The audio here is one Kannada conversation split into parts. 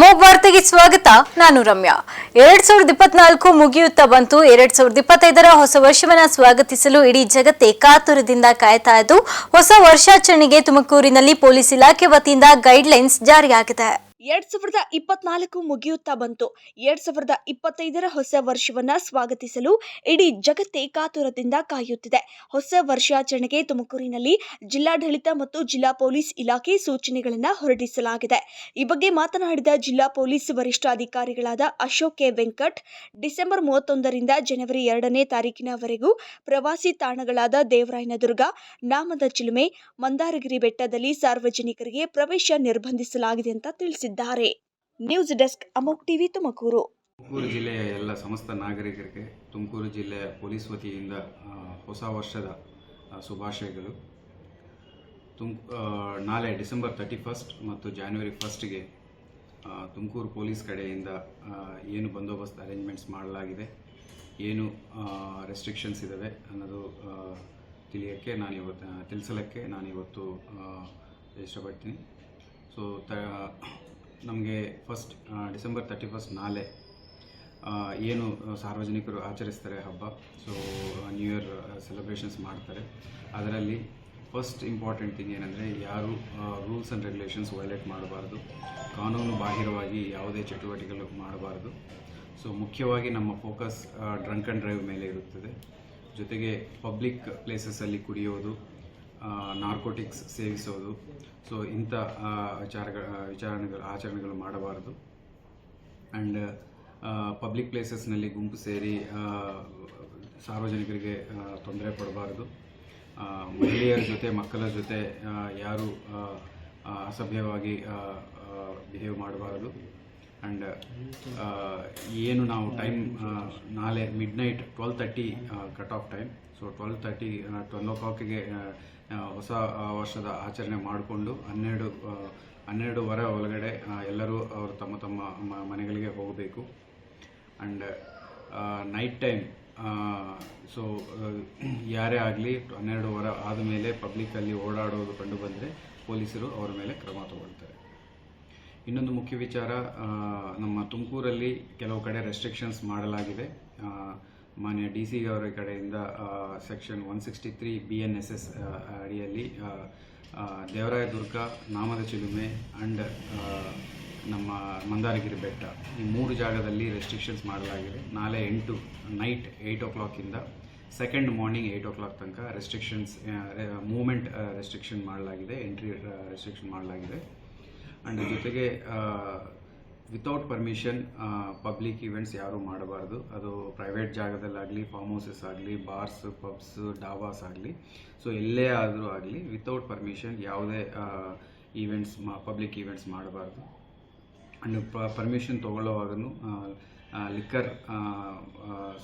ಅಮೋಘ ವಾರ್ತೆಗೆ ಸ್ವಾಗತ. ನಾನು ರಮ್ಯಾ. ಎರಡ್ ಸಾವಿರದ ಇಪ್ಪತ್ನಾಲ್ಕು ಮುಗಿಯುತ್ತಾ ಬಂತು. ಎರಡ್ ಸಾವಿರದ ಇಪ್ಪತ್ತೈದರ ಹೊಸ ವರ್ಷವನ್ನ ಸ್ವಾಗತಿಸಲು ಇಡೀ ಜಗತ್ತೇ ಕಾತುರದಿಂದ ಕಾಯ್ತಾ ಇದ್ದು, ಹೊಸ ವರ್ಷಾಚರಣೆಗೆ ತುಮಕೂರಿನಲ್ಲಿ ಪೊಲೀಸ್ ಇಲಾಖೆ ವತಿಯಿಂದ ಗೈಡ್ಲೈನ್ಸ್ ಜಾರಿಯಾಗಿದೆ. ಎರಡ್ ಸಾವಿರದ ಇಪ್ಪತ್ನಾಲ್ಕು ಮುಗಿಯುತ್ತಾ ಬಂತು. ಎರಡ್ ಸಾವಿರದ ಇಪ್ಪತ್ತೈದರ ಹೊಸ ವರ್ಷವನ್ನ ಸ್ವಾಗತಿಸಲು ಇಡೀ ಜಗತ್ತೇ ಕಾತುರದಿಂದ ಕಾಯುತ್ತಿದೆ. ಹೊಸ ವರ್ಷಾಚರಣೆಗೆ ತುಮಕೂರಿನಲ್ಲಿ ಜಿಲ್ಲಾಡಳಿತ ಮತ್ತು ಜಿಲ್ಲಾ ಪೊಲೀಸ್ ಇಲಾಖೆ ಸೂಚನೆಗಳನ್ನ ಹೊರಡಿಸಲಾಗಿದೆ. ಈ ಬಗ್ಗೆ ಮಾತನಾಡಿದ ಜಿಲ್ಲಾ ಪೊಲೀಸ್ ವರಿಷ್ಠಾಧಿಕಾರಿಗಳಾದ ಅಶೋಕ್ ಕೆ. ವೆಂಕಟ್, ಡಿಸೆಂಬರ್ ಮೂವತ್ತೊಂದರಿಂದ ಜನವರಿ ಎರಡನೇ ತಾರೀಕಿನವರೆಗೂ ಪ್ರವಾಸಿ ತಾಣಗಳಾದ ದೇವರಾಯನದುರ್ಗ, ನಾಮದ ಚಿಲುಮೆ, ಮಂದಾರಗಿರಿ ಬೆಟ್ಟದಲ್ಲಿ ಸಾರ್ವಜನಿಕರಿಗೆ ಪ್ರವೇಶ ನಿರ್ಬಂಧಿಸಲಾಗಿದೆ ಅಂತ ತಿಳಿಸಿದ್ದಾರೆ. News desk Amok TV Tumakuru. Tumakuru ಜಿಲ್ಲೆಯ ಎಲ್ಲ ಸಮಸ್ತ ನಾಗರಿಕರಿಗೆ ತುಮಕೂರು ಜಿಲ್ಲೆಯ ಪೊಲೀಸ್ ವತಿಯಿಂದ ಹೊಸ ವರ್ಷದ ಶುಭಾಶಯಗಳು. ತುಮ್ ನಾಳೆ ಡಿಸೆಂಬರ್ ತರ್ಟಿ ಫಸ್ಟ್ ಮತ್ತು ಜಾನ್ವರಿ ಫಸ್ಟ್ಗೆ ತುಮಕೂರು ಪೊಲೀಸ್ ಕಡೆಯಿಂದ ಏನು ಬಂದೋಬಸ್ತ್ ಅರೇಂಜ್ಮೆಂಟ್ಸ್ ಮಾಡಲಾಗಿದೆ, ಏನು ರೆಸ್ಟ್ರಿಕ್ಷನ್ಸ್ ಇದ್ದಾವೆ ಅನ್ನೋದು ತಿಳಿಯೋಕ್ಕೆ ನಾನು ಇವತ್ತು ತಿಳಿಸಲಕ್ಕೆ ನಾನು ಇವತ್ತು ಇಷ್ಟಪಡ್ತೀನಿ. ಸೊ ತ ನಮಗೆ ಫಸ್ಟ್ ಡಿಸೆಂಬರ್ ತರ್ಟಿ ಫಸ್ಟ್ ನಾಳೆ ಏನು ಸಾರ್ವಜನಿಕರು ಆಚರಿಸ್ತಾರೆ ಹಬ್ಬ. ಸೊ ನ್ಯೂ ಇಯರ್ ಸೆಲೆಬ್ರೇಷನ್ಸ್ ಮಾಡ್ತಾರೆ. ಅದರಲ್ಲಿ ಫಸ್ಟ್ ಇಂಪಾರ್ಟೆಂಟ್ ಥಿಂಗ್ ಏನಂದರೆ ಯಾರು ರೂಲ್ಸ್ ಆ್ಯಂಡ್ ರೆಗ್ಯುಲೇಷನ್ಸ್ ವೈಲೇಟ್ ಮಾಡಬಾರ್ದು. ಕಾನೂನು ಬಾಹಿರವಾಗಿ ಯಾವುದೇ ಚಟುವಟಿಕೆಗಳು ಮಾಡಬಾರ್ದು. ಸೊ ಮುಖ್ಯವಾಗಿ ನಮ್ಮ ಫೋಕಸ್ ಡ್ರಂಕ್ ಆ್ಯಂಡ್ ಡ್ರೈವ್ ಮೇಲೆ ಇರುತ್ತದೆ. ಜೊತೆಗೆ ಪಬ್ಲಿಕ್ ಪ್ಲೇಸಸ್ಸಲ್ಲಿ ಕುಡಿಯೋದು ನಾರ್ಕೋಟಿಕ್ಸ್ ಸೇವಿಸೋದು. ಸೊ ಇಂಥ ವಿಚಾರಗಳ ವಿಚಾರಣೆಗಳು, ಆಚರಣೆಗಳು ಮಾಡಬಾರದು. ಆ್ಯಂಡ್ ಪಬ್ಲಿಕ್ ಪ್ಲೇಸಸ್ನಲ್ಲಿ ಗುಂಪು ಸೇರಿ ಸಾರ್ವಜನಿಕರಿಗೆ ತೊಂದರೆ ಕೊಡಬಾರದು. ಮಹಿಳೆಯರ ಜೊತೆ, ಮಕ್ಕಳ ಜೊತೆ ಯಾರು ಅಸಭ್ಯವಾಗಿ ಬಿಹೇವ್ ಮಾಡಬಾರದು. ಆ್ಯಂಡ್ ಏನು ನಾವು ಟೈಮ್ ನಾಳೆ midnight twelve thirty cut off time so twelve thirty twelve ಓ ಕ್ಲಾಕಿಗೆ ಹೊಸ ವರ್ಷದ ಆಚರಣೆ ಮಾಡಿಕೊಂಡು ಹನ್ನೆರಡು ಹನ್ನೆರಡು ಹನ್ನೆರಡುವರೆ ಒಳಗಡೆ ಎಲ್ಲರೂ ಅವರು ತಮ್ಮ ತಮ್ಮ ಮನೆಗಳಿಗೆ ಹೋಗಬೇಕು. ಆ್ಯಂಡ್ ನೈಟ್ ಟೈಮ್ ಸೊ ಯಾರೇ ಆಗಲಿ ಹನ್ನೆರಡುವರೆ ಆದಮೇಲೆ ಪಬ್ಲಿಕ್ಕಲ್ಲಿ ಓಡಾಡೋದು ಕಂಡು ಬಂದರೆ ಪೊಲೀಸರು ಅವರ ಮೇಲೆ ಕ್ರಮ ತಗೊಳ್ತಾರೆ. ಇನ್ನೊಂದು ಮುಖ್ಯ ವಿಚಾರ ನಮ್ಮ ತುಮಕೂರಲ್ಲಿ ಕೆಲವು ಕಡೆ ರೆಸ್ಟ್ರಿಕ್ಷನ್ಸ್ ಮಾಡಲಾಗಿದೆ. ಮಾನ್ಯ ಡಿ ಸಿ ಅವರ ಕಡೆಯಿಂದ section one sixty three B N S S ಅಡಿಯಲ್ಲಿ ದೇವರಾಯದುರ್ಗ ನಾಮದ ಚಿಲುಮೆ ಆ್ಯಂಡ್ ನಮ್ಮ ಮಂದಾರಗಿರಿ ಬೆಟ್ಟ ಈ ಮೂರು ಜಾಗದಲ್ಲಿ ರೆಸ್ಟ್ರಿಕ್ಷನ್ಸ್ ಮಾಡಲಾಗಿದೆ. ನಾಳೆ ಎಂಟು ನೈಟ್ ಏಯ್ಟ್ ಓ ಕ್ಲಾಕಿಂದ ಸೆಕೆಂಡ್ ಮಾರ್ನಿಂಗ್ ಏಯ್ಟ್ ಓ ಕ್ಲಾಕ್ ತನಕ ರೆಸ್ಟ್ರಿಕ್ಷನ್ಸ್ ಮೂವ್ಮೆಂಟ್ ರೆಸ್ಟ್ರಿಕ್ಷನ್ ಮಾಡಲಾಗಿದೆ ಎಂಟ್ರಿ ರೆಸ್ಟ್ರಿಕ್ಷನ್ ಮಾಡಲಾಗಿದೆ. ಆ್ಯಂಡ್ ಜೊತೆಗೆ ವಿತೌಟ್ ಪರ್ಮಿಷನ್ ಪಬ್ಲಿಕ್ ಇವೆಂಟ್ಸ್ ಯಾರೂ ಮಾಡಬಾರ್ದು. ಅದು ಪ್ರೈವೇಟ್ ಜಾಗದಲ್ಲಾಗಲಿ ಫಾರ್ಮ್ ಹೌಸಸ್ ಆಗಲಿ ಬಾರ್ಸ್ ಪಬ್ಸ್ ಡಾಬಾಸ್ ಆಗಲಿ. ಸೊ ಎಲ್ಲೇ ಆದರೂ ಆಗಲಿ ವಿತೌಟ್ ಪರ್ಮಿಷನ್ ಯಾವುದೇ ಈವೆಂಟ್ಸ್ ಮಾ ಪಬ್ಲಿಕ್ ಈವೆಂಟ್ಸ್ ಮಾಡಬಾರ್ದು. ಆ್ಯಂಡ್ ಪರ್ಮಿಷನ್ ತೊಗೊಳ್ಳೋವಾಗೂ ಲಿಕ್ಕರ್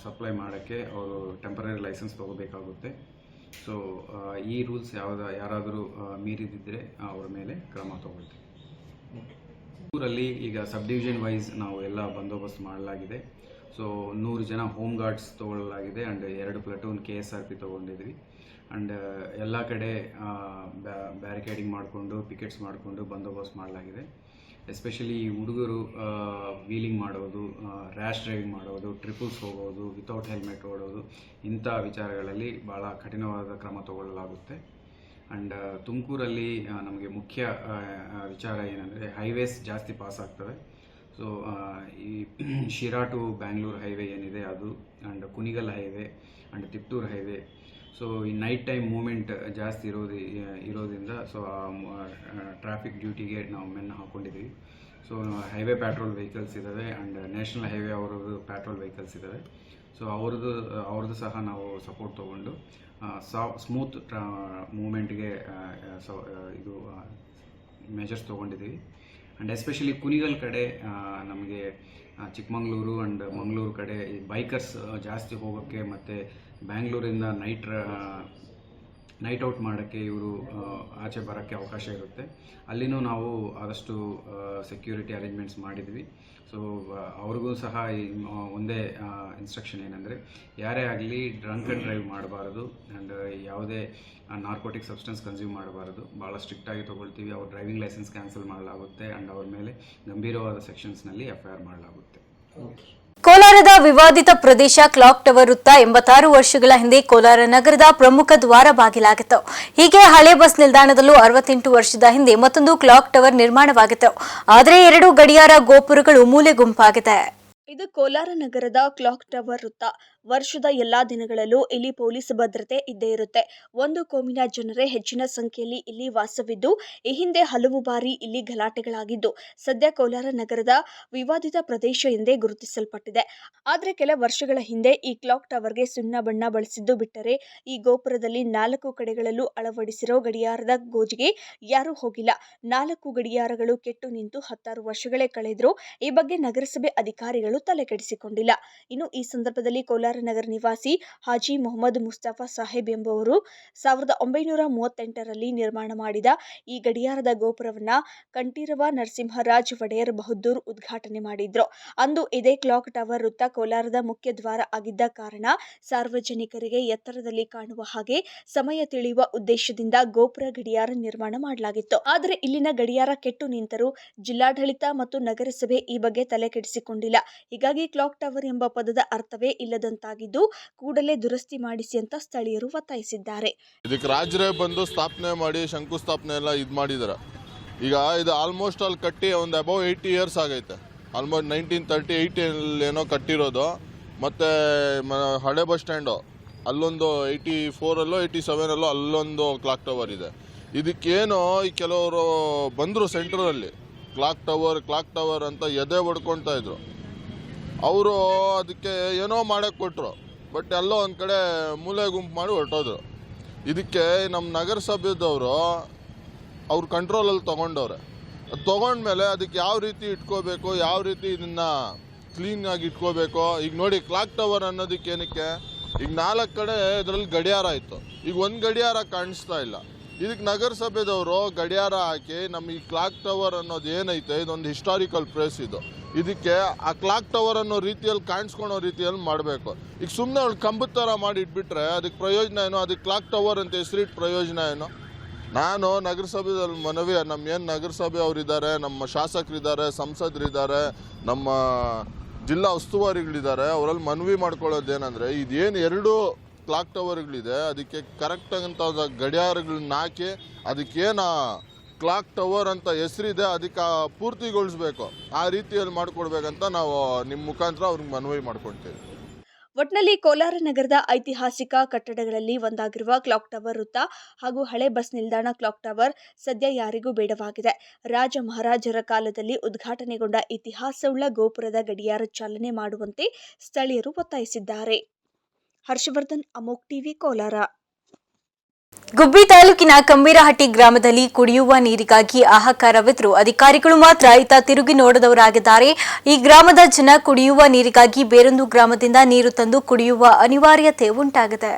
ಸಪ್ಲೈ ಮಾಡೋಕ್ಕೆ ಅವರು ಟೆಂಪರರಿ ಲೈಸೆನ್ಸ್ ತೊಗೋಬೇಕಾಗುತ್ತೆ. ಸೊ ಈ ರೂಲ್ಸ್ ಯಾವ್ದು, ಯಾರಾದರೂ ಮೀರಿದಿದ್ದರೆ ಅವ್ರ ಮೇಲೆ ಕ್ರಮ ತಗೊಳ್ತೀವಿ ಊರಲ್ಲಿ ಈಗ ಸಬ್ ಡಿವಿಷನ್ ವೈಸ್ ನಾವು ಎಲ್ಲ ಬಂದೋಬಸ್ತ್ ಮಾಡಲಾಗಿದೆ. ಸೊ ನೂರು ಜನ ಹೋಮ್ ಗಾರ್ಡ್ಸ್ ತೊಗೊಳ್ಳಲಾಗಿದೆ ಆ್ಯಂಡ್ ಎರಡು platoon K S R P ತೊಗೊಂಡಿದ್ವಿ. And ಎಲ್ಲ ಕಡೆ ಬ್ಯಾರಿಕೇಡಿಂಗ್ ಮಾಡಿಕೊಂಡು, ಪಿಕೆಟ್ಸ್ ಮಾಡಿಕೊಂಡು ಬಂದೋಬಸ್ತ್ ಮಾಡಲಾಗಿದೆ. ಎಸ್ಪೆಷಲಿ ಹುಡುಗರು ವೀಲಿಂಗ್ ಮಾಡೋದು ರ್ಯಾಶ್ ಡ್ರೈವಿಂಗ್ ಮಾಡೋದು ಟ್ರಿಪಲ್ಸ್ ಹೋಗೋದು ವಿತೌಟ್ ಹೆಲ್ಮೆಟ್ ಓಡೋದು, ಇಂಥ ವಿಚಾರಗಳಲ್ಲಿ ಭಾಳ ಕಠಿಣವಾದ ಕ್ರಮ ತಗೊಳ್ಳಲಾಗುತ್ತೆ. ಆ್ಯಂಡ್ ತುಮಕೂರಲ್ಲಿ ನಮಗೆ ಮುಖ್ಯ ಆ, ಆ, ವಿಚಾರ ಏನಂದರೆ ಹೈವೇಸ್ ಜಾಸ್ತಿ ಪಾಸ್ ಆಗ್ತವೆ. ಸೊ ಈ ಶಿರಾ ಟು ಬ್ಯಾಂಗ್ಳೂರು ಹೈವೇ ಏನಿದೆ ಅದು and Kunigal highway and Tiptur highway. So ಈ ನೈಟ್ ಟೈಮ್ ಮೂಮೆಂಟ್ ಜಾಸ್ತಿ ಇರೋದು ಇರೋದ್ರಿಂದ ಸೊ ಟ್ರಾಫಿಕ್ ಡ್ಯೂಟಿಗೆ ನಾವು ಮೆನ್ನು ಹಾಕ್ಕೊಂಡಿದ್ದೀವಿ ಸೊ ಹೈವೇ ಪ್ಯಾಟ್ರೋಲ್ ವೆಹಿಕಲ್ಸ್ ಇದ್ದಾವೆ ಆ್ಯಂಡ್ ನ್ಯಾಷನಲ್ ಹೈವೇ ಅವರವರು ಪ್ಯಾಟ್ರೋಲ್ ವೆಹಿಕಲ್ಸ್ ಇದ್ದಾವೆ ಸೊ ಅವ್ರದ್ದು ಅವ್ರದ್ದು ಸಹ ನಾವು ಸಪೋರ್ಟ್ ತೊಗೊಂಡು ಸಾ ಸ್ಮೂತ್ ಟ್ರಾ ಮೂಮೆಂಟ್ಗೆ ಇದು ಮೆಜರ್ಸ್ ತೊಗೊಂಡಿದ್ದೀವಿ. ಆ್ಯಂಡ್ ಎಸ್ಪೆಷಲಿ ಕುನಿಗಲ್ ಕಡೆ ನಮಗೆ ಚಿಕ್ಕಮಂಗ್ಳೂರು ಆ್ಯಂಡ್ ಮಂಗಳೂರು ಕಡೆ ಈ ಬೈಕರ್ಸ್ ಜಾಸ್ತಿ ಹೋಗೋಕ್ಕೆ ಮತ್ತು ಬ್ಯಾಂಗ್ಳೂರಿಂದ ನೈಟ್ ನೈಟ್ ಔಟ್ ಮಾಡೋಕ್ಕೆ ಇವರು ಆಚೆ ಬರೋಕ್ಕೆ ಅವಕಾಶ ಇರುತ್ತೆ. ಅಲ್ಲಿನೂ ನಾವು ಆದಷ್ಟು ಸೆಕ್ಯೂರಿಟಿ ಅರೇಂಜ್ಮೆಂಟ್ಸ್ ಮಾಡಿದ್ವಿ. ಸೊ ಅವ್ರಿಗೂ ಸಹ ಒಂದೇ ಇನ್ಸ್ಟ್ರಕ್ಷನ್ ಏನಂದರೆ, ಯಾರೇ ಆಗಲಿ ಡ್ರಂಕ್ ಅಂಡ್ ಡ್ರೈವ್ ಮಾಡಬಾರ್ದು ಆ್ಯಂಡ್ ಯಾವುದೇ ನಾರ್ಕೋಟಿಕ್ ಸಬ್ಸ್ಟೆನ್ಸ್ ಕನ್ಸ್ಯೂಮ್ ಮಾಡಬಾರ್ದು. ಭಾಳ ಸ್ಟ್ರಿಕ್ಟಾಗಿ ತೊಗೊಳ್ತೀವಿ. ಅವ್ರ ಡ್ರೈವಿಂಗ್ ಲೈಸೆನ್ಸ್ ಕ್ಯಾನ್ಸಲ್ ಮಾಡಲಾಗುತ್ತೆ. ಆ್ಯಂಡ್ ಅವ್ರ ಮೇಲೆ ಗಂಭೀರವಾದ ಸೆಕ್ಷನ್ಸ್ನಲ್ಲಿ ಎಫ್ ಐ ಆರ್ ಮಾಡಲಾಗುತ್ತೆ. ಕೋಲಾರದ ವಿವಾದಿತ ಪ್ರದೇಶ ಕ್ಲಾಕ್ ಟವರ್ ವೃತ್ತ ಎಂಬತ್ತಾರು ವರ್ಷಗಳ ಹಿಂದೆ ಕೋಲಾರ ನಗರದ ಪ್ರಮುಖ ದ್ವಾರ ಬಾಗಿಲಾಗಿತ್ತು. ಹೀಗೆ ಹಳೆ ಬಸ್ ನಿಲ್ದಾಣದಲ್ಲೂ ಅರವತ್ತೆಂಟು ವರ್ಷದ ಹಿಂದೆ ಮತ್ತೊಂದು ಕ್ಲಾಕ್ ಟವರ್ ನಿರ್ಮಾಣವಾಗಿತ್ತು. ಆದರೆ ಎರಡು ಗಡಿಯಾರ ಗೋಪುರಗಳು ಮೂಲೆ ಗುಂಪಾಗಿದೆ ಇದು ಕೋಲಾರ ನಗರದ ಕ್ಲಾಕ್ ಟವರ್ ವೃತ್ತ. ವರ್ಷದ ಎಲ್ಲಾ ದಿನಗಳಲ್ಲೂ ಇಲ್ಲಿ ಪೊಲೀಸ್ ಭದ್ರತೆ ಇದ್ದೇ ಇರುತ್ತೆ. ಒಂದು ಕೋಮಿನ ಜನರೇ ಹೆಚ್ಚಿನ ಸಂಖ್ಯೆಯಲ್ಲಿ ಇಲ್ಲಿ ವಾಸವಿದ್ದು, ಈ ಹಿಂದೆ ಹಲವು ಬಾರಿ ಇಲ್ಲಿ ಗಲಾಟೆಗಳಾಗಿದ್ದು, ಸದ್ಯ ಕೋಲಾರ ನಗರದ ವಿವಾದಿತ ಪ್ರದೇಶ ಎಂದೇ ಗುರುತಿಸಲ್ಪಟ್ಟಿದೆ. ಆದರೆ ಕೆಲ ವರ್ಷಗಳ ಹಿಂದೆ ಈ ಕ್ಲಾಕ್ ಟವರ್ಗೆ ಸುಣ್ಣ ಬಣ್ಣ ಬಳಸಿದ್ದು ಬಿಟ್ಟರೆ, ಈ ಗೋಪುರದಲ್ಲಿ ನಾಲ್ಕು ಕಡೆಗಳಲ್ಲೂ ಅಳವಡಿಸಿರೋ ಗಡಿಯಾರದ ಗೋಜಿಗೆ ಯಾರೂ ಹೋಗಿಲ್ಲ. ನಾಲ್ಕು ಗಡಿಯಾರಗಳು ಕೆಟ್ಟು ನಿಂತು ಹತ್ತಾರು ವರ್ಷಗಳೇ ಕಳೆದರೂ, ಈ ಬಗ್ಗೆ ನಗರಸಭೆ ಅಧಿಕಾರಿಗಳು ತಲೆಕೆಡಿಸಿಕೊಂಡಿಲ್ಲ. ಇನ್ನು ಈ ಸಂದರ್ಭದಲ್ಲಿ ಕೋಲಾರ ನಗರ ನಿವಾಸಿ ಹಾಜಿ ಮೊಹಮ್ಮದ್ ಮುಸ್ತಫಾ ಸಾಹೇಬ್ ಎಂಬುವರು ಸಾವಿರದ ಒಂಬೈನೂರ ಮೂವತ್ತೆಂಟರಲ್ಲಿ ನಿರ್ಮಾಣ ಮಾಡಿದ ಈ ಗಡಿಯಾರದ ಗೋಪುರವನ್ನ ಕಂಠೀರವ ನರಸಿಂಹರಾಜ್ ಒಡೆಯರ್ ಬಹದ್ದೂರ್ ಉದ್ಘಾಟನೆ ಮಾಡಿದ್ರು. ಅಂದು ಇದೇ ಕ್ಲಾಕ್ ಟವರ್ ವೃತ್ತ ಕೋಲಾರದ ಮುಖ್ಯ ದ್ವಾರ ಆಗಿದ್ದ ಕಾರಣ ಸಾರ್ವಜನಿಕರಿಗೆ ಎತ್ತರದಲ್ಲಿ ಕಾಣುವ ಹಾಗೆ ಸಮಯ ತಿಳಿಯುವ ಉದ್ದೇಶದಿಂದ ಗೋಪುರ ಗಡಿಯಾರ ನಿರ್ಮಾಣ ಮಾಡಲಾಗಿತ್ತು. ಆದರೆ ಇಲ್ಲಿನ ಗಡಿಯಾರ ಕೆಟ್ಟು ನಿಂತರೂ ಜಿಲ್ಲಾಡಳಿತ ಮತ್ತು ನಗರಸಭೆ ಈ ಬಗ್ಗೆ ತಲೆ ಕೆಡಿಸಿಕೊಂಡಿಲ್ಲ ಹೀಗಾಗಿ ಕ್ಲಾಕ್ ಟವರ್ ಎಂಬ ಪದದ ಅರ್ಥವೇ ಇಲ್ಲದಂತಾಗಿದ್ದು ಕೂಡಲೇ ದುರಸ್ತಿ ಮಾಡಿಸಿ ಅಂತ ಸ್ಥಳೀಯರು ಒತ್ತಾಯಿಸಿದ್ದಾರೆ. ಇದಕ್ಕೆ ರಾಜರೇ ಬಂದು ಸ್ಥಾಪನೆ ಮಾಡಿ, ಶಂಕುಸ್ಥಾಪನೆ ಎಲ್ಲ ಇದು ಮಾಡಿದಾರೆ. ಈಗ ಇದು ಆಲ್ಮೋಸ್ಟ್ ಅಲ್ಲಿ ಕಟ್ಟಿ ಒಂದು ಅಬೌವ್ ಏಯ್ಟಿ ಇಯರ್ಸ್ ಆಗೈತೆ. ಆಲ್ಮೋಸ್ಟ್ ನೈನ್ಟೀನ್ ತರ್ಟಿ ಏಯ್ಟಿಯಲ್ಲಿ ಏನೋ ಕಟ್ಟಿರೋದು. ಮತ್ತು ಹಳೆ ಬಸ್ ಸ್ಟ್ಯಾಂಡು ಅಲ್ಲೊಂದು ಏಯ್ಟಿ ಫೋರಲ್ಲೋ ಏಯ್ಟಿ ಸೆವೆನಲ್ಲೋ ಅಲ್ಲೊಂದು ಕ್ಲಾಕ್ ಟವರ್ ಇದೆ. ಇದಕ್ಕೇನು ಈ ಕೆಲವರು ಬಂದರು ಸೆಂಟ್ರಲ್ಲಿ ಕ್ಲಾಕ್ ಟವರ್ ಕ್ಲಾಕ್ ಟವರ್ ಅಂತ ಎದೆ ಹೊಡ್ಕೊಳ್ತಾ ಇದ್ರು. ಅವರು ಅದಕ್ಕೆ ಏನೋ ಮಾಡೋಕ್ಕೆ ಕೊಟ್ಟರು ಬಟ್ ಎಲ್ಲೋ ಒಂದು ಕಡೆ ಮೂಲೆ ಗುಂಪು ಮಾಡಿ ಹೊರಟೋದ್ರು. ಇದಕ್ಕೆ ನಮ್ಮ ನಗರಸಭೆದವರು ಅವ್ರ ಕಂಟ್ರೋಲಲ್ಲಿ ತೊಗೊಂಡವ್ರೆ. ಅದು ತೊಗೊಂಡ್ಮೇಲೆ ಅದಕ್ಕೆ ಯಾವ ರೀತಿ ಇಟ್ಕೋಬೇಕು, ಯಾವ ರೀತಿ ಇದನ್ನು ಕ್ಲೀನಾಗಿ ಇಟ್ಕೋಬೇಕು? ಈಗ ನೋಡಿ ಕ್ಲಾಕ್ ಟವರ್ ಅನ್ನೋದಕ್ಕೆ ಏನಕ್ಕೆ? ಈಗ ನಾಲ್ಕು ಕಡೆ ಇದರಲ್ಲಿ ಗಡಿಯಾರ ಇತ್ತು. ಈಗ ಒಂದು ಗಡಿಯಾರ ಕಾಣಿಸ್ತಾ ಇಲ್ಲ. ಇದಕ್ಕೆ ನಗರಸಭೆದವರು ಗಡಿಯಾರ ಹಾಕಿ ನಮ್ಮ ಈ ಕ್ಲಾಕ್ ಟವರ್ ಅನ್ನೋದು ಏನೈತೆ, ಇದೊಂದು ಹಿಸ್ಟಾರಿಕಲ್ ಪ್ಲೇಸ್ ಇದು. ಇದಕ್ಕೆ ಆ ಕ್ಲಾಕ್ ಟವರ್ ಅನ್ನೋ ರೀತಿಯಲ್ಲಿ ಕಾಣಿಸ್ಕೊಳೋ ರೀತಿಯಲ್ಲಿ ಮಾಡಬೇಕು. ಈಗ ಸುಮ್ಮನೆ ಅವ್ಳು ಕಂಬದ ಥರ ಮಾಡಿ ಇಟ್ಬಿಟ್ರೆ ಅದಕ್ಕೆ ಪ್ರಯೋಜನ ಏನು? ಅದಕ್ಕೆ ಕ್ಲಾಕ್ ಟವರ್ ಅಂತ ಹೆಸರಿಟ್ಟು ಪ್ರಯೋಜನ ಏನು? ನಾನು ನಗರಸಭೆದಲ್ಲಿ ಮನವಿ, ನಮ್ಮ ಏನು ನಗರಸಭೆ ಅವರಿದ್ದಾರೆ ನಮ್ಮ ಶಾಸಕರಿದ್ದಾರೆ, ಸಂಸದರಿದ್ದಾರೆ, ನಮ್ಮ ಜಿಲ್ಲಾ ಉಸ್ತುವಾರಿಗಳಿದ್ದಾರೆ, ಅವರಲ್ಲಿ ಮನವಿ ಮಾಡ್ಕೊಳ್ಳೋದೇನೆಂದರೆ, ಇದೇನು ಎರಡು ಕ್ಲಾಕ್ ಟವರ್ಗಳಿದೆ ಅದಕ್ಕೆ ಕರೆಕ್ಟಾಗಂತ ಗಡಿಯಾರಗಳನ್ನ ಹಾಕಿ ಅದಕ್ಕೇನು ಕ್ಲಾಕ್ ಟವರ್ ಅಂತ ಹೆಸರಿದೆ, ಅದಕ್ಕೆ ಪೂರ್ತಿಗೊಳಿಸ್ಬೇಕು. ಆ ರೀತಿಯಲ್ಲಿ ಮಾಡಿಕೊಡ್ಬೇಕಂತ ನಾವು ನಿಮ್ಮ ಮುಖಾಂತರ ಅವ್ರಿಗೆ ಮನವಿ ಮಾಡ್ಕೊಳ್ತೀವಿ. ಒಟ್ನಲ್ಲಿ ಕೋಲಾರ ನಗರದ ಐತಿಹಾಸಿಕ ಕಟ್ಟಡಗಳಲ್ಲಿ ಒಂದಾಗಿರುವ ಕ್ಲಾಕ್ ಟವರ್ ವೃತ್ತ ಹಾಗೂ ಹಳೆ ಬಸ್ ನಿಲ್ದಾಣ ಕ್ಲಾಕ್ ಟವರ್ ಸದ್ಯ ಯಾರಿಗೂ ಬೇಡವಾಗಿದೆ. ರಾಜ ಮಹಾರಾಜರ ಕಾಲದಲ್ಲಿ ಉದ್ಘಾಟನೆಗೊಂಡ ಇತಿಹಾಸವುಳ್ಳ ಗೋಪುರದ ಗಡಿಯಾರ ಚಾಲನೆ ಮಾಡುವಂತೆ ಸ್ಥಳೀಯರು ಒತ್ತಾಯಿಸಿದ್ದಾರೆ. ಹರ್ಷವರ್ಧನ್, ಅಮೋಕ್ ಟಿವಿ, ಕೋಲಾರ. ಗುಬ್ಬಿ ತಾಲೂಕಿನ ಕಂಬೀರಹಟ್ಟಿ ಗ್ರಾಮದಲ್ಲಿ ಕುಡಿಯುವ ನೀರಿಗಾಗಿ ಆಹಾಕಾರವಿದ್ರು ಅಧಿಕಾರಿಗಳು ಮಾತ್ರ ಈತ ತಿರುಗಿ ನೋಡದವರಾಗಿದ್ದಾರೆ. ಈ ಗ್ರಾಮದ ಜನ ಕುಡಿಯುವ ನೀರಿಗಾಗಿ ಬೇರೊಂದು ಗ್ರಾಮದಿಂದ ನೀರು ತಂದು ಕುಡಿಯುವ ಅನಿವಾರ್ಯತೆ ಉಂಟಾಗಿದೆ.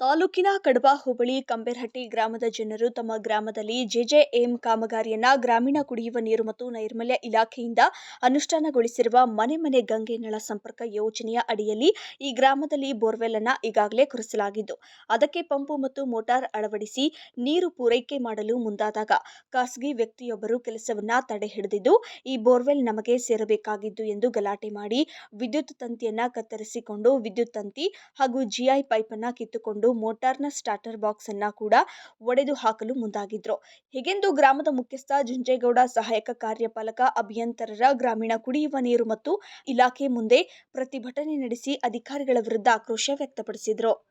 ತಾಲೂಕಿನ ಕಡಬ ಹೋಬಳಿ ಕಂಬೇರಹಟ್ಟಿ ಗ್ರಾಮದ ಜನರು ತಮ್ಮ ಗ್ರಾಮದಲ್ಲಿ ಜೆಜೆಎಂ ಕಾಮಗಾರಿಯನ್ನ ಗ್ರಾಮೀಣ ಕುಡಿಯುವ ನೀರು ಮತ್ತು ನೈರ್ಮಲ್ಯ ಇಲಾಖೆಯಿಂದ ಅನುಷ್ಠಾನಗೊಳಿಸಿರುವ ಮನೆ ಮನೆ ಗಂಗೆ ನಳ ಸಂಪರ್ಕ ಯೋಜನೆಯ ಅಡಿಯಲ್ಲಿ ಈ ಗ್ರಾಮದಲ್ಲಿ ಬೋರ್ವೆಲ್ ಅನ್ನ ಈಗಾಗಲೇ ಕೊರೆಸಲಾಗಿದ್ದು, ಅದಕ್ಕೆ ಪಂಪು ಮತ್ತು ಮೋಟಾರ್ ಅಳವಡಿಸಿ ನೀರು ಪೂರೈಕೆ ಮಾಡಲು ಮುಂದಾದಾಗ ಖಾಸಗಿ ವ್ಯಕ್ತಿಯೊಬ್ಬರು ಕೆಲಸವನ್ನ ತಡೆ ಹಿಡಿದಿದ್ದು, ಈ ಬೋರ್ವೆಲ್ ನಮಗೆ ಸೇರಬೇಕಾಗಿದ್ದು ಎಂದು ಗಲಾಟೆ ಮಾಡಿ ವಿದ್ಯುತ್ ತಂತಿಯನ್ನ ಕತ್ತರಿಸಿಕೊಂಡು ವಿದ್ಯುತ್ ತಂತಿ ಹಾಗೂ ಜಿಐ ಪೈಪ್ ಅನ್ನ ಕಿತ್ತುಕೊಂಡು ಮೋಟಾರ್ನ ಸ್ಟಾರ್ಟರ್ ಬಾಕ್ಸ್ ಅನ್ನ ಕೂಡ ಒಡೆದು ಹಾಕಲು ಮುಂದಾಗಿದ್ರು. ಹೀಗೆಂದು ಗ್ರಾಮದ ಮುಖ್ಯಸ್ಥ ಜುಂಜೇಗೌಡ, ಸಹಾಯಕ ಕಾರ್ಯಪಾಲಕ ಅಭಿಯಂತರರ ಗ್ರಾಮೀಣ ಕುಡಿಯುವ ನೀರು ಮತ್ತು ಇಲಾಖೆ ಮುಂದೆ ಪ್ರತಿಭಟನೆ ನಡೆಸಿ ಅಧಿಕಾರಿಗಳ ವಿರುದ್ಧ ಆಕ್ರೋಶ ವ್ಯಕ್ತಪಡಿಸಿದ್ರು.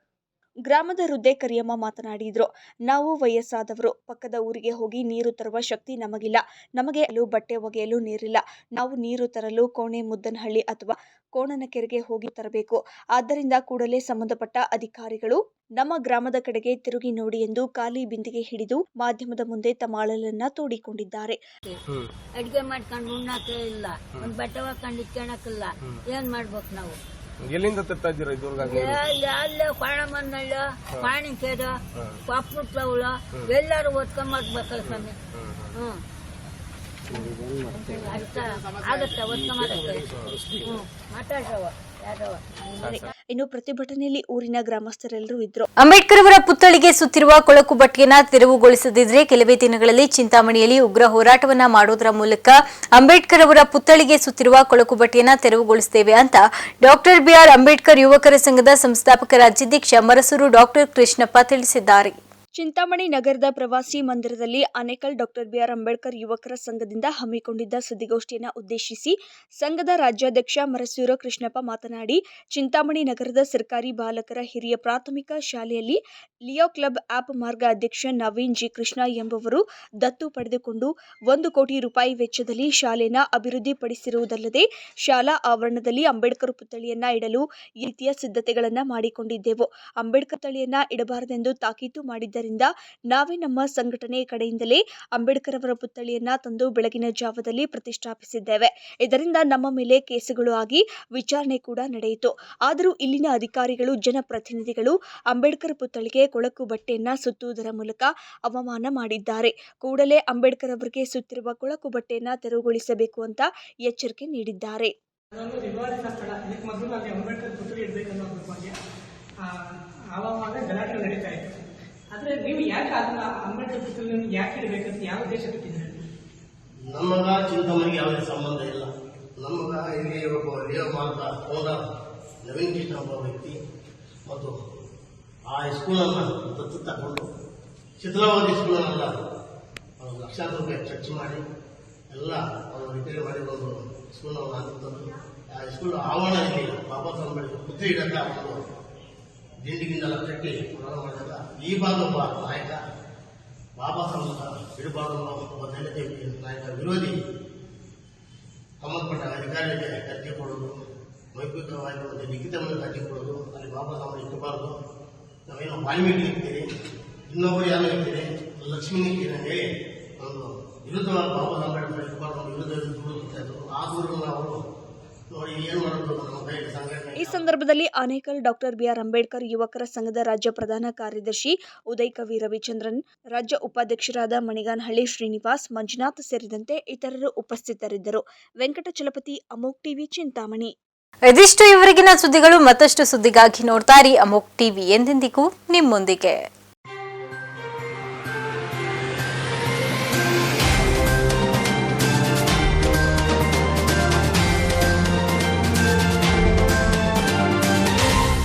ಗ್ರಾಮದ ವೃದ್ಧೆ ಕರಿಯಮ್ಮ ಮಾತನಾಡಿದ್ರು ನಾವು ವಯಸ್ಸಾದವರು ಪಕ್ಕದ ಊರಿಗೆ ಹೋಗಿ ನೀರು ತರುವ ಶಕ್ತಿ ನಮಗಿಲ್ಲ. ನಮಗೆ ಅಲ್ಲೂ ಬಟ್ಟೆ ಒಗೆಯಲು ನೀರಿಲ್ಲ. ನಾವು ನೀರು ತರಲು ಕೋಣೆ ಮುದ್ದನಹಳ್ಳಿ ಅಥವಾ ಕೋಣನಕೆರೆಗೆ ಹೋಗಿ ತರಬೇಕು. ಆದ್ದರಿಂದ ಕೂಡಲೇ ಸಂಬಂಧಪಟ್ಟ ಅಧಿಕಾರಿಗಳು ನಮ್ಮ ಗ್ರಾಮದ ಕಡೆಗೆ ತಿರುಗಿ ನೋಡಿ ಎಂದು ಖಾಲಿ ಬಿಂದಿಗೆ ಹಿಡಿದು ಮಾಧ್ಯಮದ ಮುಂದೆ ತಮ್ಮ ಅಳಲನ್ನ ತೋಡಿಕೊಂಡಿದ್ದಾರೆ. ಅಡಿಗೆ ಮಾಡ್ಕೊಂಡು ಉಣ್ಣಕ್ಕೆ ಇಲ್ಲ. ಒಂದ್ ಬಟ್ಟೆ ಹಾಕೊಂಡು ಇಟ್ಕೊಳಕಿಲ್ಲ ಏನ್ ಮಾಡ್ಬೇಕು ನಾವು? ಎಲ್ಲಿಂದ ತರ್ತಾ ಇದ್ದೀರಾ ಇದುವರೆಗೆ ಅಲ್ಲಿ ಅಲ್ಲೇ ಪಾಣಮನ್ನಳ್ಳ ಪಾಣಿಕೇದ ಎಲ್ಲರೂ ಒತ್ಕೊಂಬರ್ಬೇಕಲ್ಲ ಸ್ವಾಮಿ. ಹ್ಮ್ ಆಗತ್ತ? ಆಗತ್ತ ಒತ್ಕೊಂಬರಕ್ಕೆ ಹ್ಮ್. ಮಾತಾಡ್ರವ ಯಾರೋ ಇನ್ನು ಪ್ರತಿಭಟನೆಯಲ್ಲಿ ಊರಿನ ಗ್ರಾಮಸ್ಥರೆಲ್ಲರೂ ಇದ್ರು. ಅಂಬೇಡ್ಕರ್ ಅವರ ಪುತ್ಥಳಿಗೆ ಸುತ್ತಿರುವ ಕೊಳಕು ಬಟ್ಟೆಯನ್ನ ತೆರವುಗೊಳಿಸದಿದ್ರೆ ಕೆಲವೇ ದಿನಗಳಲ್ಲಿ ಚಿಂತಾಮಣಿಯಲ್ಲಿ ಉಗ್ರ ಹೋರಾಟವನ್ನ ಮಾಡೋದರ ಮೂಲಕ ಅಂಬೇಡ್ಕರ್ ಅವರ ಪುತ್ಥಳಿಗೆ ಸುತ್ತಿರುವ ಕೊಳಕು ಬಟ್ಟೆಯನ್ನ ತೆರವುಗೊಳಿಸುತ್ತೇವೆ ಅಂತ ಡಾಕ್ಟರ್ ಬಿಆರ್ ಅಂಬೇಡ್ಕರ್ ಯುವಕರ ಸಂಘದ ಸಂಸ್ಥಾಪಕ ರಾಜ್ಯಾಧ್ಯಕ್ಷ ಮರಸೂರು ಡಾಕ್ಟರ್ ಕೃಷ್ಣಪ್ಪ ತಿಳಿಸಿದ್ದಾರೆ. ಚಿಂತಾಮಣಿ ನಗರದ ಪ್ರವಾಸಿ ಮಂದಿರದಲ್ಲಿ ಅನೇಕಲ್ ಡಾಕ್ಟರ್ ಬಿಆರ್ ಅಂಬೇಡ್ಕರ್ ಯುವಕರ ಸಂಘದಿಂದ ಹಮ್ಮಿಕೊಂಡಿದ್ದ ಸುದ್ದಿಗೋಷ್ಠಿಯನ್ನು ಉದ್ದೇಶಿಸಿ ಸಂಘದ ರಾಜ್ಯಾಧ್ಯಕ್ಷ ಮರಸೂರ ಕೃಷ್ಣಪ್ಪ ಮಾತನಾಡಿ, ಚಿಂತಾಮಣಿ ನಗರದ ಸರ್ಕಾರಿ ಬಾಲಕರ ಹಿರಿಯ ಪ್ರಾಥಮಿಕ ಶಾಲೆಯಲ್ಲಿ ಲಿಯೋ ಕ್ಲಬ್ ಆಪ್ ಮಾರ್ಗ ಅಧ್ಯಕ್ಷ ನವೀನ್ ಜಿ ಕೃಷ್ಣ ಎಂಬುವರು ದತ್ತು ಪಡೆದುಕೊಂಡು ಒಂದು ಕೋಟಿ ರೂಪಾಯಿ ವೆಚ್ಚದಲ್ಲಿ ಶಾಲೆನ ಅಭಿವೃದ್ಧಿಪಡಿಸಿರುವುದಲ್ಲದೆ, ಶಾಲಾ ಆವರಣದಲ್ಲಿ ಅಂಬೇಡ್ಕರ್ ಪುತ್ಥಳಿಯನ್ನು ಇಡಲು ರೀತಿಯ ಸಿದ್ಧತೆಗಳನ್ನು ಮಾಡಿಕೊಂಡಿದ್ದೆವು. ಅಂಬೇಡ್ಕರ್ ತಳಿಯನ್ನ ಇಡಬಾರದೆಂದು ತಾಕೀತು ಮಾಡಿದ್ದರಿಂದ ನಾವೇ ನಮ್ಮ ಸಂಘಟನೆ ಕಡೆಯಿಂದಲೇ ಅಂಬೇಡ್ಕರ್ ಅವರ ಪುತ್ಥಳಿಯನ್ನ ತಂದು ಬೆಳಗಿನ ಜಾವದಲ್ಲಿ ಪ್ರತಿಷ್ಠಾಪಿಸಿದ್ದೇವೆ. ಇದರಿಂದ ನಮ್ಮ ಮೇಲೆ ಕೇಸುಗಳು ಆಗಿ ವಿಚಾರಣೆ ಕೂಡ ನಡೆಯಿತು. ಆದರೂ ಇಲ್ಲಿನ ಅಧಿಕಾರಿಗಳು, ಜನಪ್ರತಿನಿಧಿಗಳು ಅಂಬೇಡ್ಕರ್ ಪುತ್ಥಳಿಗೆ ಕೊಳಕು ಬಟ್ಟೆಯನ್ನ ಸುತ್ತುವುದರ ಮೂಲಕ ಅವಮಾನ ಮಾಡಿದ್ದಾರೆ. ಕೂಡಲೇ ಅಂಬೇಡ್ಕರ್ ಅವರಿಗೆ ಸುತ್ತಿರುವ ಕೊಳಕು ಬಟ್ಟೆಯನ್ನ ತೆರವುಗೊಳಿಸಬೇಕು ಅಂತ ಎಚ್ಚರಿಕೆ ನೀಡಿದ್ದಾರೆ. ಆವಾಗ ಗಲಾಟೆ ನಡೀತಾ ಇತ್ತು. ಆದರೆ ನೀವು ಯಾಕೆ ಅದನ್ನ ಅಂಬೇಡ್ಕರ್ ಪುಸ್ತಕ ಯಾಕೆ ಇಡಬೇಕಂತ ಯಾವ ಉದ್ದೇಶ ಬಿಟ್ಟಿದ್ದೀರಿ ನಮ್ಮಗ ಚಿಂತಮನಿಗೆ ಯಾವುದೇ ಸಂಬಂಧ ಇಲ್ಲ. ನಮಗ ಇಲ್ಲಿ ಒಬ್ಬ ಲಿಯೋ ಮಾರ್ಗ ಓನರ್ ನವೀನ್ ಕೃಷ್ಣ ಒಬ್ಬ ವ್ಯಕ್ತಿ ಮತ್ತು ಆ ಸ್ಕೂಲನ್ನು ದತ್ತು ತಗೊಂಡು ಶಿಥಿಲವಾದ ಸ್ಕೂಲನ್ನೆಲ್ಲ ಅವರು ಲಕ್ಷಾಂತರ ರೂಪಾಯಿ ಖರ್ಚು ಮಾಡಿ ಎಲ್ಲ ಅವರು ರಿಪೇರಿ ಮಾಡಿ ಒಂದು ಸ್ಕೂಲನ್ನು ಹಾಕಿದ್ದರು ಆ ಸ್ಕೂಲ್ ಆವರಣ ಇರಲಿಲ್ಲ. ಬಾಬಾ ಸಾಹೇಬ್ ಅಂಬೇಡ್ಕರ್ ಪುತ್ರಿ ಇಡಕ್ಕೆ ಒಂದು ದಿಂಡಿಗಿಂದೆಲ್ಲ ಕಟ್ಟಿ ಪುರಾಣ ಮಾಡಿದಾಗ ಈ ಭಾಗ ನಾಯಕ, ಬಾಬಾ ಸಾಹೇಬ್ ಬಿಡಬಾರದು ಒಬ್ಬ ದಲಿತ ನಾಯಕ ವಿರೋಧಿ ಸಂಬಂಧಪಟ್ಟ ಅಧಿಕಾರಿಗಳಿಗೆ ಅರ್ಜಿ ಕೊಡೋದು ಮೌಖಿಕವಾಗಿ ಒಂದು ಲಿಖಿತ ಮೂಲಕ ಕೊಡೋದು, ಅಲ್ಲಿ ಬಾಬಾ ಸಾಹೇಬ್ ಇಟ್ಟಬಾರದು ನಾವೇನೋ ವಾಲ್ಮೀಕಿ ಇರ್ತೀರಿ ಇನ್ನೊಬ್ಬರು ಯಾರು ಇರ್ತೀರಿ ಲಕ್ಷ್ಮೀ ಇರ್ತೀರಿ ಹೇಳಿ ಒಂದು ವಿರುದ್ಧವಾಗಿ ಬಾಬಾ ಸಾಹೇಬ್ ಇಟ್ಟಬಾರದು ವಿರುದ್ಧ ಆ ದೂರನ್ನು ಅವರು ಈ ಸಂದರ್ಭದಲ್ಲಿ ಆನೇಕಲ್ ಡಾಕ್ಟರ್ ಬಿಆರ್ ಅಂಬೇಡ್ಕರ್ ಯುವಕರ ಸಂಘದ ರಾಜ್ಯ ಪ್ರಧಾನ ಕಾರ್ಯದರ್ಶಿ ಉದಯ್ ಕವಿ ರವಿಚಂದ್ರನ್ ರಾಜ್ಯ ಉಪಾಧ್ಯಕ್ಷರಾದ ಮಣಿಗಾನಹಳ್ಳಿ ಶ್ರೀನಿವಾಸ್ ಮಂಜುನಾಥ್ ಸೇರಿದಂತೆ ಇತರರು ಉಪಸ್ಥಿತರಿದ್ದರು. ವೆಂಕಟಚಲಪತಿ ಅಮೋಕ್ ಟಿವಿ ಚಿಂತಾಮಣಿ. ಇದಿಷ್ಟು ಇವರಿಗಿನ ಸುದ್ದಿಗಳು ಮತ್ತಷ್ಟು ಸುದ್ದಿಗಾಗಿ ನೋಡ್ತಾ ಇರಿ ಅಮೋಕ್ ಟಿವಿ ಎಂದೆಂದಿಗೂ ನಿಮ್ಮೊಂದಿಗೆ.